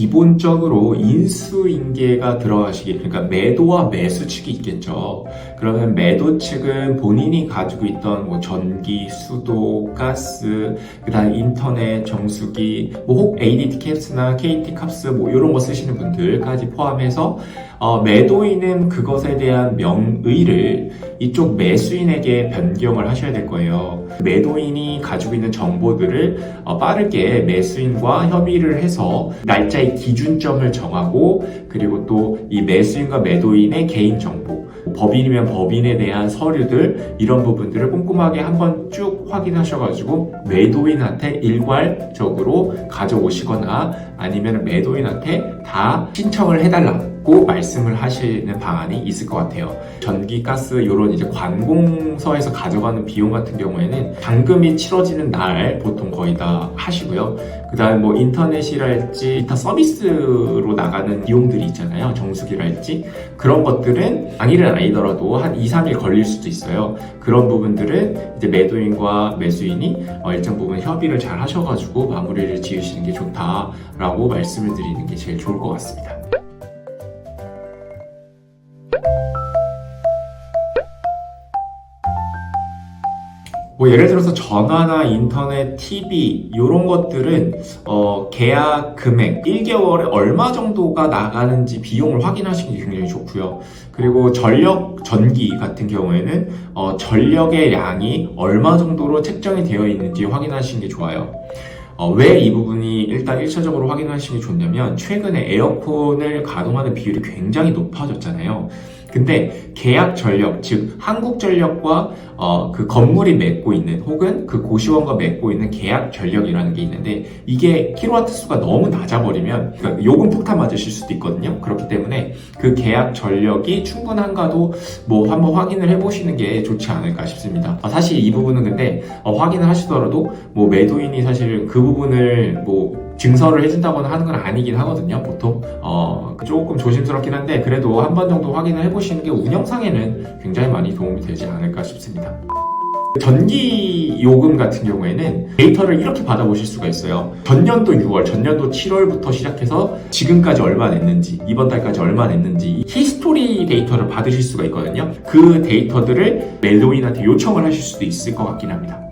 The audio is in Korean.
기본적으로 인수인계가 들어가시기 그러니까 매도와 매수 측이 있겠죠. 그러면 매도 측은 본인이 가지고 있던 뭐 전기, 수도, 가스, 그다음 인터넷, 정수기, 뭐 혹 ADT 캡스나 KT 캡스 뭐 이런 거 쓰시는 분들까지 포함해서 어, 매도인은 그것에 대한 명의를 이쪽 매수인에게 변경을 하셔야 될 거예요. 매도인이 가지고 있는 정보들을 어, 빠르게 매수인과 협의를 해서 날짜 의 기준점을 정하고 그리고 또 이 매수인과 매도인의 개인 정보 법인이면 법인에 대한 서류들 이런 부분들을 꼼꼼하게 한번 쭉 확인하셔가지고 매도인한테 일괄적으로 가져오시거나 아니면 매도인한테 다 신청을 해달라 고 말씀을 하시는 방안이 있을 것 같아요. 전기, 가스 이런 이제 관공서에서 가져가는 비용 같은 경우에는 잔금이 치러지는 날 보통 거의 다 하시고요. 그다음 뭐 인터넷이랄지 기타 서비스로 나가는 비용들이 있잖아요. 정수기랄지 그런 것들은 당일은 아니더라도 한 2, 3일 걸릴 수도 있어요. 그런 부분들은 이제 매도인과 매수인이 어, 일정 부분 협의를 잘 하셔가지고 마무리를 지으시는 게 좋다라고 말씀을 드리는 게 제일 좋을 것 같습니다. 뭐 예를 들어서 전화나 인터넷, TV 이런 것들은 어, 계약 금액 1개월에 얼마 정도가 나가는지 비용을 확인하시는 게 굉장히 좋고요. 그리고 전력 전기 같은 경우에는 어, 전력의 양이 얼마 정도로 책정이 되어 있는지 확인하시는 게 좋아요. 어, 왜 이 부분이 일단 1차적으로 확인하시는 게 좋냐면 최근에 에어컨을 가동하는 비율이 굉장히 높아졌잖아요. 근데 계약 전력, 즉 한국전력과 어, 그 건물이 맺고 있는 혹은 그 고시원과 맺고 있는 계약 전력이라는 게 있는데 이게 킬로와트 수가 너무 낮아버리면 그러니까 요금 폭탄 맞으실 수도 있거든요. 그렇기 때문에 그 계약 전력이 충분한가도 뭐 한번 확인을 해보시는 게 좋지 않을까 싶습니다. 아, 사실 이 부분은 근데 어, 확인을 하시더라도 뭐 매도인이 사실 그 부분을 뭐 증서를 해준다거나 하는 건 아니긴 하거든요, 보통. 어, 조금 조심스럽긴 한데, 그래도 한 번 정도 확인을 해보시는 게 운영상에는 굉장히 많이 도움이 되지 않을까 싶습니다. 전기 요금 같은 경우에는 데이터를 이렇게 받아보실 수가 있어요. 전년도 6월, 전년도 7월부터 시작해서 지금까지 얼마 냈는지, 이번 달까지 얼마 냈는지 히스토리 데이터를 받으실 수가 있거든요. 그 데이터들을 멜로인한테 요청을 하실 수도 있을 것 같긴 합니다.